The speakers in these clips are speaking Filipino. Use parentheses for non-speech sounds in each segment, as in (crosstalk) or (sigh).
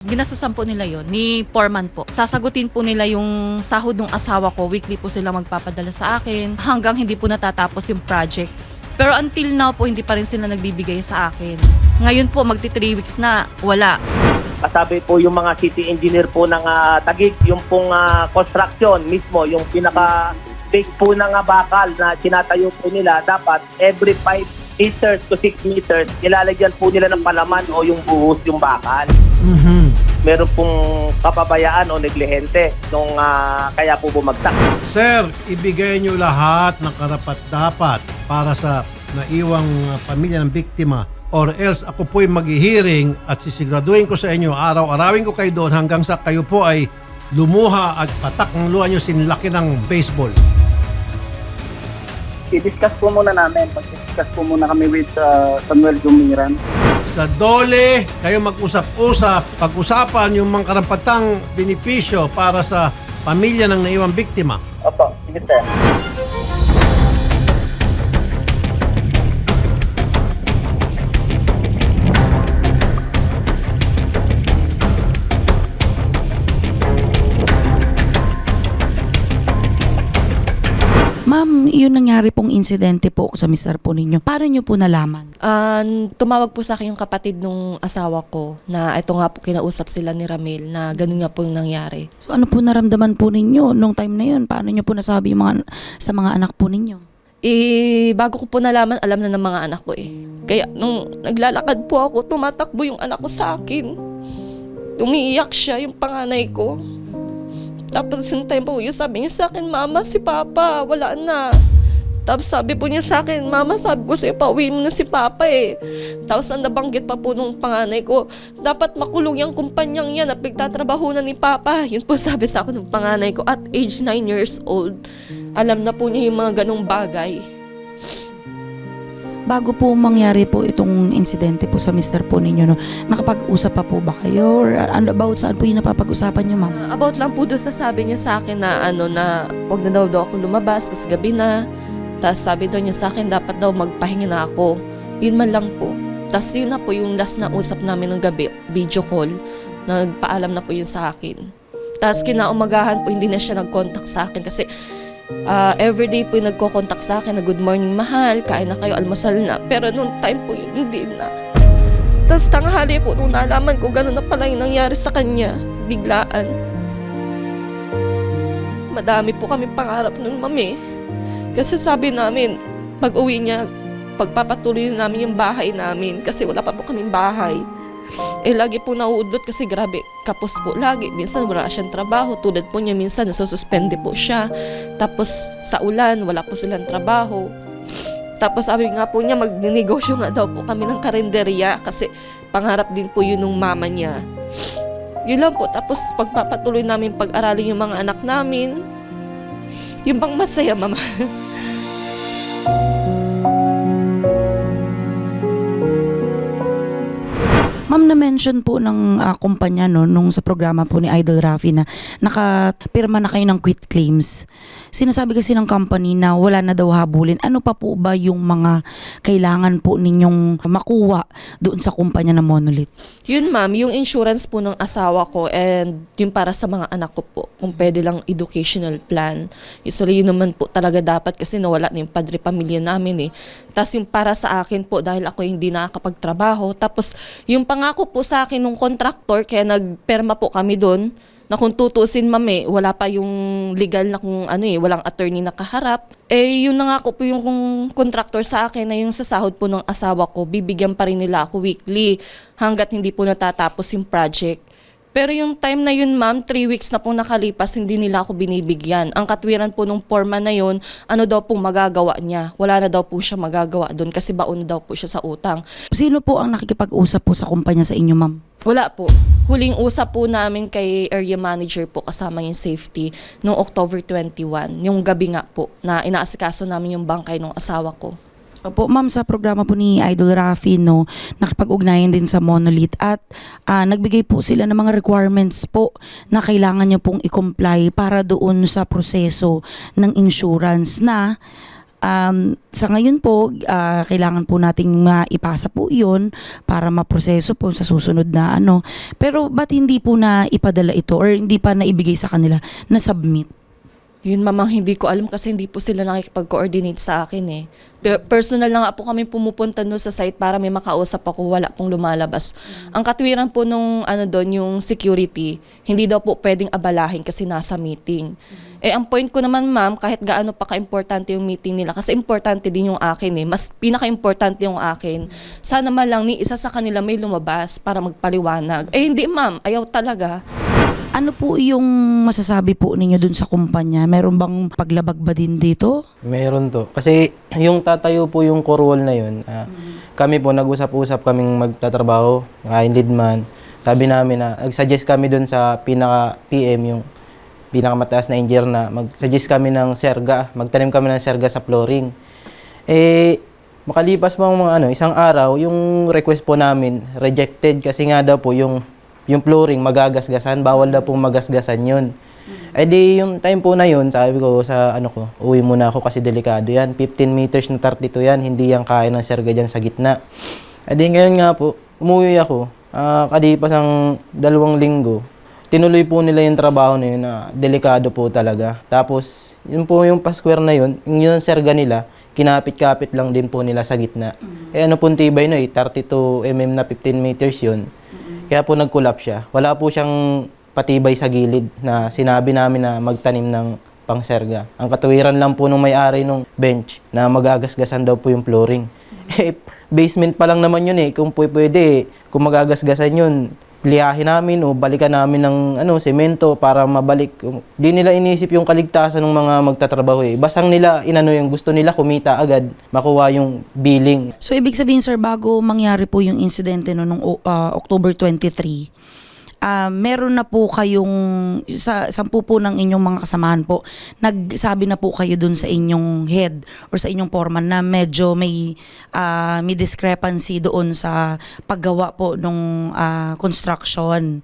Ginastusan po nila yon ni Foreman po. Sasagutin po nila yung sahod ng asawa ko. Weekly po sila magpapadala sa akin hanggang hindi po natatapos yung project. Pero until now po, hindi pa rin sila nagbibigay sa akin. Ngayon po, magti 3 weeks na, wala. Kasabi po yung mga city engineer po ng ah, Taguig, yung pong ah, construction mismo, yung pinaka big po ng ah, bakal na tinatayo po nila, dapat every 5 meters to 6 meters, ilalagyan po nila ng palaman o yung buhos yung bakal. Meron pong kapabayaan o neglihente nung ah, kaya po bumagsak. Sir, ibigay niyo lahat ng karapat-dapat para sa naiwang uh, pamilya ng biktima or else ako po'y maghihiring at sisiguraduhin ko sa inyo, araw-arawin ko kayo doon hanggang sa kayo po ay lumuha at patak ng luha nyo sinlaki ng baseball. I-discuss po muna namin. Pag-discuss po muna kami with uh, Samuel Gumiran. Sa dole, kayo mag-usap-usap, pag-usapan yung mga karampatang benepisyo para sa pamilya ng naiwang biktima. Opo, sige sir. Ma'am, yun nangyari pong insidente po sa mister po ninyo. Paano nyo po nalaman? Ah, tumawag po sa akin yung kapatid nung asawa ko na ito nga po kinausap sila ni Ramil na ganun nga po yung nangyari. So ano po naramdaman po ninyo nung time na yun? Paano nyo po nasabi yung mga, sa mga anak po ninyo? Eh, bago ko po nalaman, alam na ng mga anak ko eh. Kaya nung naglalakad po ako, tumatakbo yung anak ko sa akin. Umiiyak siya, yung panganay ko. Tapos yung time po, yung sabi niya sa akin, Mama, si Papa, wala na. Tapos sabi po niya sa akin, Mama, sabi ko sa'yo, pauwiin mo na si Papa eh. Tapos ang nabanggit pa po nung panganay ko, dapat makulong yung kumpanyang yan na pagtatrabaho na ni Papa. Yun po sabi sa akin ng panganay ko at age 9 years old. Alam na po niya yung mga ganong bagay. Bago po mangyari po itong insidente po sa mister po ninyo, no, nakapag-usap pa po ba kayo? Or ano about saan po yung napapag-usapan nyo, ma'am? Uh, about lang po doon sa sabi niya sa akin na ano na wag na daw daw ako lumabas kasi gabi na. Tapos sabi daw niya sa akin dapat daw magpahinga na ako. Yun man lang po. Tapos yun na po yung last na usap namin ng gabi, video call. Nagpaalam na po yun sa akin. Tapos kinaumagahan po hindi na siya nag-contact sa akin kasi ah, everyday po yung nagko-contact sa akin na good morning mahal, kain na kayo, almasal na. Pero nung time po yun, hindi na. Tapos tanghali po, nung nalaman ko, gano'n na pala yung nangyari sa kanya. Biglaan. Madami po kami pangarap nun, mami. Kasi sabi namin, pag uwi niya, pagpapatuloy na namin yung bahay namin. Kasi wala pa po kaming bahay. Eh, lagi po nauudlot kasi grabe, kapos po lagi. Minsan wala siyang trabaho. Tulad po niya, minsan nasususpende po siya. Tapos sa ulan, wala po silang trabaho. Tapos sabi nga po niya, magninegosyo nga daw po kami ng karinderya kasi pangarap din po yun ng mama niya. Yun lang po. Tapos pagpapatuloy namin pag-aralin yung mga anak namin. Yung bang masaya, mama. (laughs) Ma'am, na-mention po ng ah, kumpanya no, nung sa programa po ni Idol Rafi na nakapirma na kayo ng quit claims. Sinasabi kasi ng company na wala na daw habulin. Ano pa po ba yung mga kailangan po ninyong makuha doon sa kumpanya na Monolith? Yun ma'am, yung insurance po ng asawa ko and yung para sa mga anak ko po, kung pwede lang educational plan. Usually yun naman po talaga dapat kasi nawala na yung padre pamilya namin eh. Tapos yung para sa akin po dahil ako hindi nakakapagtrabaho. Tapos yung pangako po sa akin ng contractor kaya nagperma po kami doon na kung tutusin mami, wala pa yung legal na kung ano eh, walang attorney na kaharap. Eh, yun na nga ko po yung kung contractor sa akin na yung sa sahod po ng asawa ko, bibigyan pa rin nila ako weekly hanggat hindi po natatapos yung project. Pero yung time na yun, ma'am, three weeks na po nakalipas, hindi nila ako binibigyan. Ang katwiran po nung forma na yun, ano daw po magagawa niya? Wala na daw po siya magagawa doon kasi baon na daw po siya sa utang. Sino po ang nakikipag-usap po sa kumpanya sa inyo, ma'am? Wala po. Huling usap po namin kay area manager po kasama yung safety noong October 21, yung gabi nga po na inaasikaso namin yung bangkay ng asawa ko. Opo, ma'am, sa programa po ni Idol Rafi, no, nakipag-ugnayan din sa Monolith at ah, nagbigay po sila ng mga requirements po na kailangan nyo pong i-comply para doon sa proseso ng insurance na Um, sa ngayon po, ah, kailangan po nating maipasa po iyon para maproseso po sa susunod na ano. Pero ba't hindi po na ipadala ito or hindi pa naibigay sa kanila na submit? Yun mamang hindi ko alam kasi hindi po sila nakikipag-coordinate sa akin eh. Per- Personal na nga po kami pumupunta no sa site para may makausap ako, wala pong lumalabas. Ang katwiran po nung ano doon, yung security, hindi daw po pwedeng abalahin kasi nasa meeting. Eh ang point ko naman ma'am, kahit gaano pa ka-importante yung meeting nila, kasi importante din yung akin eh, mas pinaka-importante yung akin. Sana man lang ni isa sa kanila may lumabas para magpaliwanag. Eh hindi ma'am, ayaw talaga. Ano po yung masasabi po ninyo dun sa kumpanya? Meron bang paglabag ba din dito? Meron to. Kasi yung tatayo po yung core wall na yun, ah, kami po nag-usap-usap kaming magtatrabaho, uh, leadman. Sabi namin na, nag-suggest kami dun sa pinaka-PM, yung pinakamataas na engineer na mag-suggest kami ng serga, magtanim kami ng serga sa flooring. Eh, makalipas po mga ano, isang araw, yung request po namin, rejected kasi nga daw po yung yung flooring magagasgasan, bawal daw pong magasgasan yun. Eh di yung time po na yun, sabi ko sa ano ko, uwi muna ako kasi delikado yan. 15 meters na 32 yan, hindi yan kaya ng serga dyan sa gitna. Eh di ngayon nga po, umuwi ako. Ah, kadipas ang dalawang linggo, tinuloy po nila yung trabaho na yun na delikado po talaga. Tapos, yun po yung pasquare na yun, yung serga nila, kinapit-kapit lang din po nila sa gitna. Eh ano pong tibay no eh, 32 mm na 15 meters yun. Kaya po nag-collapse siya. Wala po siyang patibay sa gilid na sinabi namin na magtanim ng pangserga. Ang katuwiran lang po nung may-ari nung bench na magagasgasan daw po yung flooring. (laughs) Eh, basement pa lang naman yun eh. Kung pwede, kung magagasgasan yun, liyahin namin o balikan namin ng ano, semento para mabalik. Di nila inisip yung kaligtasan ng mga magtatrabaho eh. Basang nila, inano yung gusto nila, kumita agad, makuha yung billing. So ibig sabihin sir, bago mangyari po yung insidente no, nung uh, October 23, ah meron na po kayong, sa sampu po ng inyong mga kasamahan po, nagsabi na po kayo dun sa inyong head or sa inyong foreman na medyo may, ah, may discrepancy doon sa paggawa po nung ah, construction.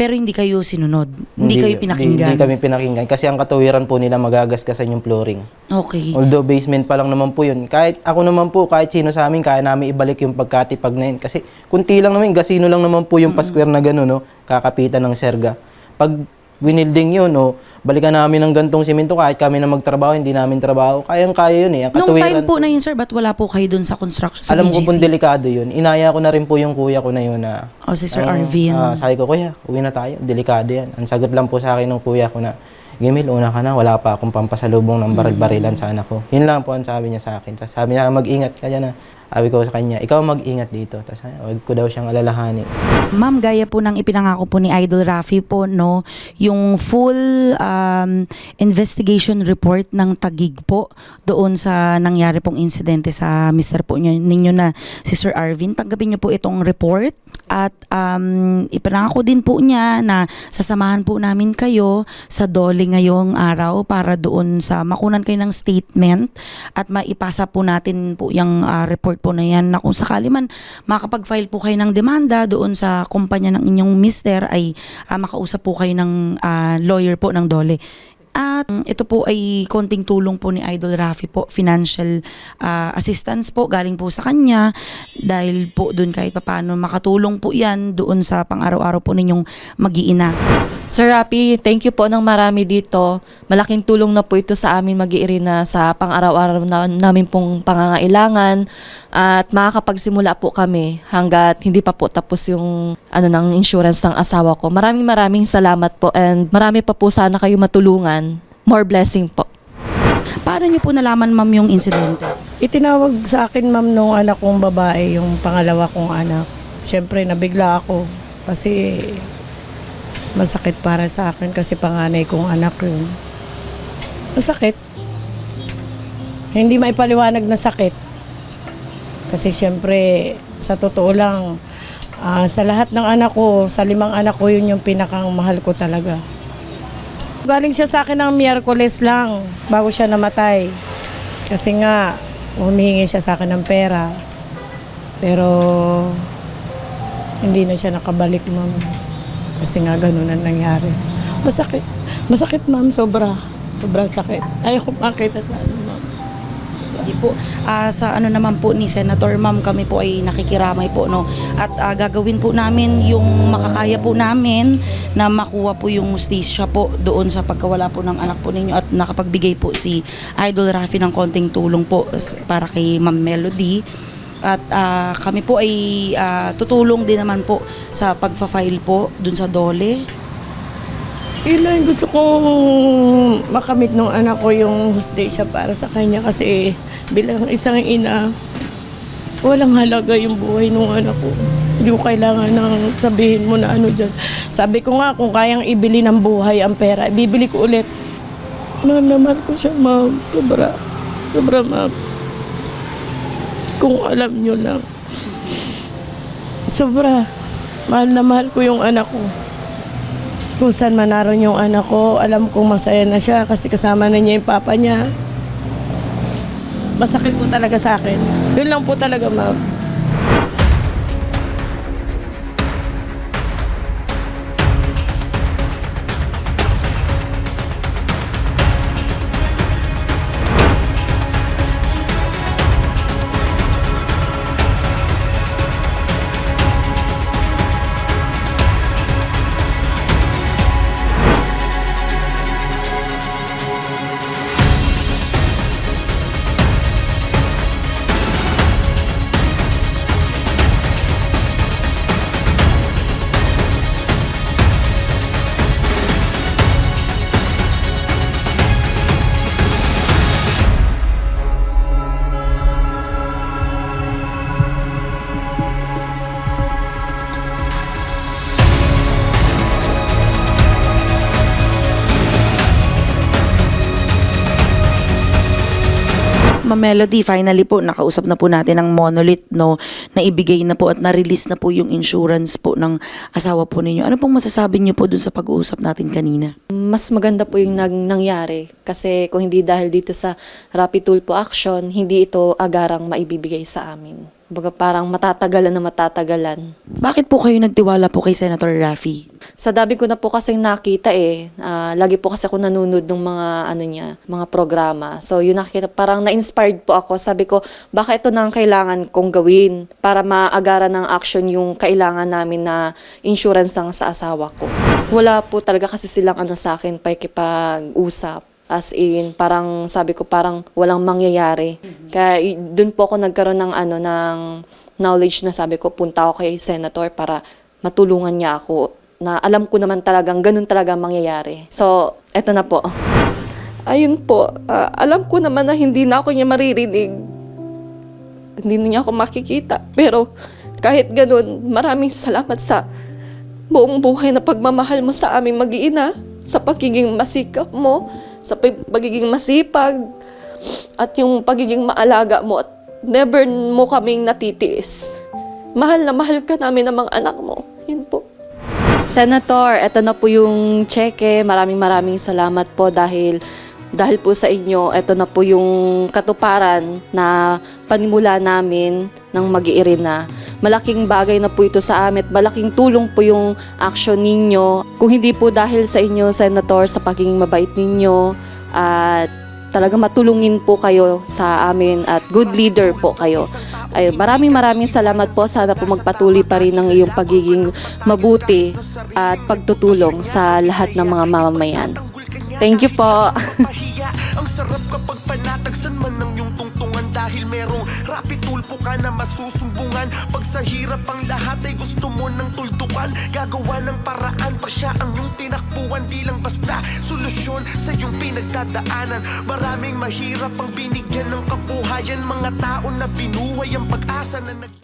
Pero hindi kayo sinunod. Hindi, kayo pinakinggan. Hindi, hindi kami pinakinggan kasi ang katuwiran po nila magagasgasan yung flooring. Okay. Although basement pa lang naman po yun. Kahit ako naman po, kahit sino sa amin, kaya namin ibalik yung pagkatipag na yun. Kasi kunti lang naman, gasino lang naman po yung pa-square na gano'n, no? Kakapitan ng serga. Pag winilding yun, no, balikan namin ng gantong simento kahit kami na magtrabaho, hindi namin trabaho. Kayang-kaya yun eh. Ang Nung time po na yun sir, ba't wala po kayo dun sa construction, sa alam ko BGC? pong delikado yun. Inaya ko na rin po yung kuya ko na yun na O si Sir ang, Arvin. ah, sabi ko, kuya, uwi na tayo. Delikado yan. Ang sagot lang po sa akin ng kuya ko na, Gimil, una ka na, wala pa akong pampasalubong ng baril-barilan sa anak ko. Yun lang po ang sabi niya sa akin. Sabi niya, mag-ingat ka dyan na. Sabi ko sa kanya, ikaw mag-ingat dito. Tapos ay, huwag ko daw siyang alalahanin. Ma'am, gaya po ng ipinangako po ni Idol Rafi po, no, yung full um, investigation report ng Tagig po doon sa nangyari pong insidente sa Mr. po niyo, ninyo na si Sir Arvin. Tanggapin niyo po itong report at um, ipinangako din po niya na sasamahan po namin kayo sa Dole ngayong araw para doon sa makunan kayo ng statement at maipasa po natin po yung ah, report po na yan na kung sakali man makapag-file po kayo ng demanda doon sa kumpanya ng inyong mister ay ah, makausap po kayo ng ah, lawyer po ng Dole. At ito po ay konting tulong po ni Idol Rafi po, financial ah, assistance po galing po sa kanya dahil po doon kahit papaano makatulong po yan doon sa pang-araw-araw po ninyong mag-iina. Sir Rapi, thank you po ng marami dito. Malaking tulong na po ito sa amin mag na sa pang-araw-araw na, namin pong pangangailangan at makakapagsimula po kami hanggat hindi pa po tapos yung ano ng insurance ng asawa ko. Maraming maraming salamat po and marami pa po sana kayo matulungan. More blessing po. Paano niyo po nalaman ma'am yung insidente? Itinawag sa akin ma'am nung anak kong babae, yung pangalawa kong anak. Siyempre nabigla ako kasi masakit para sa akin kasi panganay kong anak yun. Masakit. Hindi maipaliwanag na sakit. Kasi siyempre, sa totoo lang, ah, sa lahat ng anak ko, sa limang anak ko, yun yung pinakang mahal ko talaga. Galing siya sa akin ng Miyerkules lang bago siya namatay. Kasi nga, humihingi siya sa akin ng pera. Pero, hindi na siya nakabalik, ma'am. Kasi nga, ganun ang nangyari. Masakit. Masakit, ma'am, sobra. Sobrang sakit. Ayaw ko makita sa ano. Sige po. Ah, sa ano naman po ni Senator Ma'am, kami po ay nakikiramay po no. At ah, gagawin po namin yung makakaya po namin na makuha po yung justisya po doon sa pagkawala po ng anak po ninyo at nakapagbigay po si Idol Rafi ng konting tulong po para kay Ma'am Melody. At ah, kami po ay ah, tutulong din naman po sa pagfa-file po doon sa Dole. Yun lang gusto kong makamit ng anak ko yung hustisya para sa kanya kasi bilang isang ina, walang halaga yung buhay ng anak ko. Hindi ko kailangan ng sabihin mo na ano dyan. Sabi ko nga, kung kayang ibili ng buhay ang pera, bibili ko ulit. Mahal naman ko siya, ma'am. Sobra. Sobra, ma'am. Kung alam nyo lang. Sobra. Mahal na mahal ko yung anak ko kung saan man naroon yung anak ko, alam kong masaya na siya kasi kasama na niya yung papa niya. Masakit po talaga sa akin. Yun lang po talaga, ma'am. Melody, finally po, nakausap na po natin ang Monolith, no, na ibigay na po at na-release na po yung insurance po ng asawa po ninyo. Ano pong masasabi niyo po dun sa pag-uusap natin kanina? Mas maganda po yung nag- nangyari kasi kung hindi dahil dito sa Rapid Tulpo Action, hindi ito agarang maibibigay sa amin. Baga parang matatagalan na matatagalan. Bakit po kayo nagtiwala po kay Senator Raffy? Sa dami ko na po kasing nakita eh, ah, lagi po kasi ako nanonood ng mga ano niya, mga programa. So yun nakita, parang na-inspired po ako. Sabi ko, baka ito na ang kailangan kong gawin para maagaran ng action yung kailangan namin na insurance ng sa asawa ko. Wala po talaga kasi silang ano sa akin, pakikipag-usap. As in, parang sabi ko parang walang mangyayari. Kaya dun po ako nagkaroon ng ano ng knowledge na sabi ko punta ako kay senator para matulungan niya ako na alam ko naman talagang ganun talaga ang mangyayari. So, eto na po. Ayun po, ah, alam ko naman na hindi na ako niya maririnig. Hindi na niya ako makikita. Pero kahit ganun, maraming salamat sa buong buhay na pagmamahal mo sa aming mag-iina, sa pagiging masikap mo, sa pag- pagiging masipag, at yung pagiging maalaga mo at never mo kaming natitiis. Mahal na mahal ka namin ng mga anak mo. Yun po. Senator, eto na po yung cheque. Maraming maraming salamat po dahil dahil po sa inyo, eto na po yung katuparan na panimula namin ng mag na. Malaking bagay na po ito sa amin at malaking tulong po yung action ninyo. Kung hindi po dahil sa inyo, Senator, sa pagiging mabait ninyo at talaga matulungin po kayo sa amin at good leader po kayo. Ay, maraming maraming salamat po. Sana po magpatuloy pa rin ang iyong pagiging mabuti at pagtutulong sa lahat ng mga mamamayan. Thank you po. Ang sarap kapag ka na masusumbungan. Pag sa hirap ang lahat ay gusto mo ng tuldukan. Gagawa ng paraan pa siya ang iyong tinakbuhan. Di lang basta solusyon sa iyong pinagdadaanan. Maraming mahirap ang binigyan ng kabuhayan. Mga tao na binuhay ang pag-asa na nag